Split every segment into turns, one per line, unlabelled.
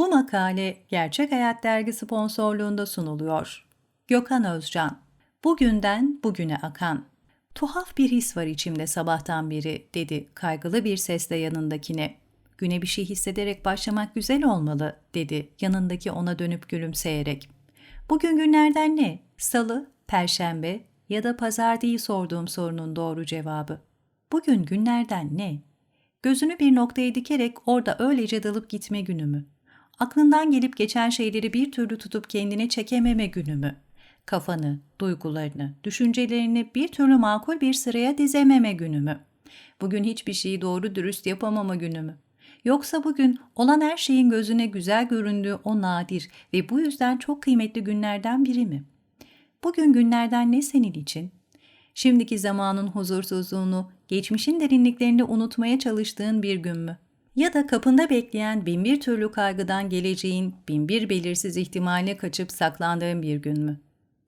Bu makale Gerçek Hayat Dergi sponsorluğunda sunuluyor. Gökhan Özcan Bugünden bugüne akan. Tuhaf bir his var içimde sabahtan beri, dedi kaygılı bir sesle yanındakine. Güne bir şey hissederek başlamak güzel olmalı, dedi yanındaki ona dönüp gülümseyerek. Bugün günlerden ne? Salı, perşembe ya da pazar diye sorduğum sorunun doğru cevabı. Bugün günlerden ne? Gözünü bir noktaya dikerek orada öylece dalıp gitme günü mü? Aklından gelip geçen şeyleri bir türlü tutup kendine çekememe günü mü? Kafanı, duygularını, düşüncelerini bir türlü makul bir sıraya dizememe günü mü? Bugün hiçbir şeyi doğru dürüst yapamama günü mü? Yoksa bugün olan her şeyin gözüne güzel göründüğü o nadir ve bu yüzden çok kıymetli günlerden biri mi? Bugün günlerden ne senin için? Şimdiki zamanın huzursuzluğunu, geçmişin derinliklerini unutmaya çalıştığın bir gün mü? Ya da kapında bekleyen bin bir türlü kaygıdan geleceğin bin bir belirsiz ihtimale kaçıp saklandığın bir gün mü?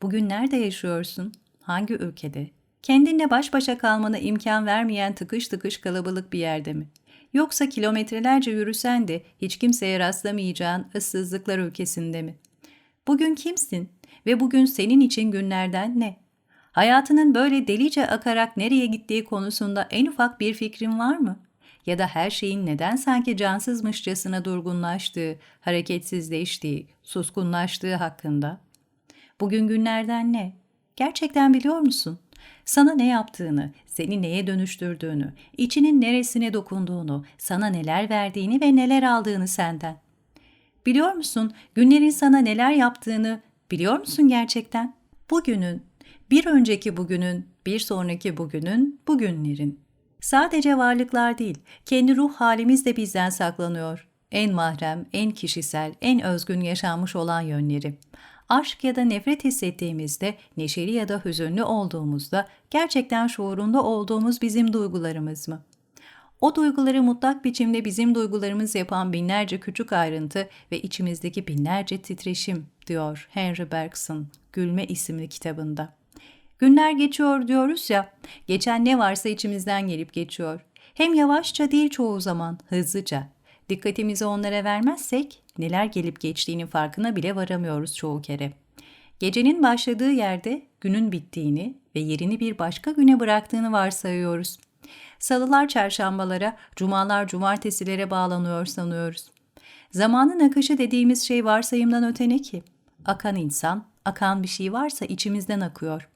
Bugün nerede yaşıyorsun? Hangi ülkede? Kendinle baş başa kalmana imkan vermeyen tıkış tıkış kalabalık bir yerde mi? Yoksa kilometrelerce yürüsen de hiç kimseye rastlamayacağın ıssızlıklar ülkesinde mi? Bugün kimsin ve bugün senin için günlerden ne? Hayatının böyle delice akarak nereye gittiği konusunda en ufak bir fikrin var mı? Ya da her şeyin neden sanki cansızmışçasına durgunlaştığı, hareketsizleştiği, suskunlaştığı hakkında? Bugün günlerden ne? Gerçekten biliyor musun? Sana ne yaptığını, seni neye dönüştürdüğünü, içinin neresine dokunduğunu, sana neler verdiğini ve neler aldığını senden. Biliyor musun günlerin sana neler yaptığını biliyor musun gerçekten? Bugünün, bir önceki bugünün, bir sonraki bugünün, bugünlerin. Sadece varlıklar değil, kendi ruh halimiz de bizden saklanıyor. En mahrem, en kişisel, en özgün yaşanmış olan yönleri. Aşk ya da nefret hissettiğimizde, neşeli ya da hüzünlü olduğumuzda gerçekten şuurunda olduğumuz bizim duygularımız mı? O duyguları mutlak biçimde bizim duygularımız yapan binlerce küçük ayrıntı ve içimizdeki binlerce titreşim, diyor Henry Bergson, Gülme isimli kitabında. Günler geçiyor diyoruz ya, geçen ne varsa içimizden gelip geçiyor. Hem yavaşça değil çoğu zaman, hızlıca. Dikkatimizi onlara vermezsek neler gelip geçtiğinin farkına bile varamıyoruz çoğu kere. Gecenin başladığı yerde günün bittiğini ve yerini bir başka güne bıraktığını varsayıyoruz. Salılar çarşambalara, cumalar cumartesilere bağlanıyor sanıyoruz. Zamanın akışı dediğimiz şey varsayımdan öte ne ki? Akan insan, akan bir şey varsa içimizden akıyor.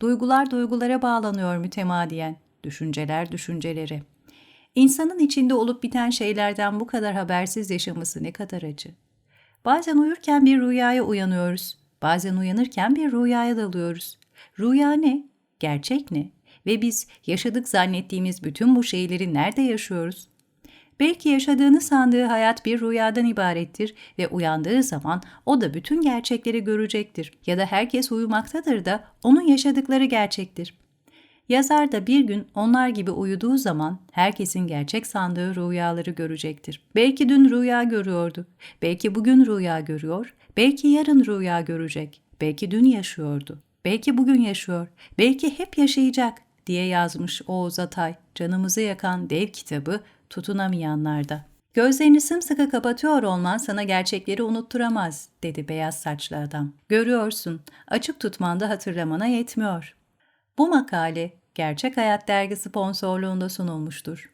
Duygular duygulara bağlanıyor mütemadiyen, düşünceler düşüncelere. İnsanın içinde olup biten şeylerden bu kadar habersiz yaşaması ne kadar acı. Bazen uyurken bir rüyaya uyanıyoruz. Bazen uyanırken bir rüyaya dalıyoruz. Rüya ne? Gerçek ne? Ve biz yaşadık zannettiğimiz bütün bu şeyleri nerede yaşıyoruz? Belki yaşadığını sandığı hayat bir rüyadan ibarettir ve uyandığı zaman o da bütün gerçekleri görecektir. Ya da herkes uyumaktadır da onun yaşadıkları gerçektir. Yazar da bir gün onlar gibi uyuduğu zaman herkesin gerçek sandığı rüyaları görecektir. Belki dün rüya görüyordu, belki bugün rüya görüyor, belki yarın rüya görecek, belki dün yaşıyordu, belki bugün yaşıyor, belki hep yaşayacak diye yazmış Oğuz Atay, canımızı yakan dev kitabı tutunamayanlarda. Gözlerini sımsıkı kapatıyor olman sana gerçekleri unutturamaz, dedi beyaz saçlı adam. Görüyorsun, açık tutmanda hatırlamana yetmiyor. Bu makale Gerçek Hayat Dergi sponsorluğunda sunulmuştur.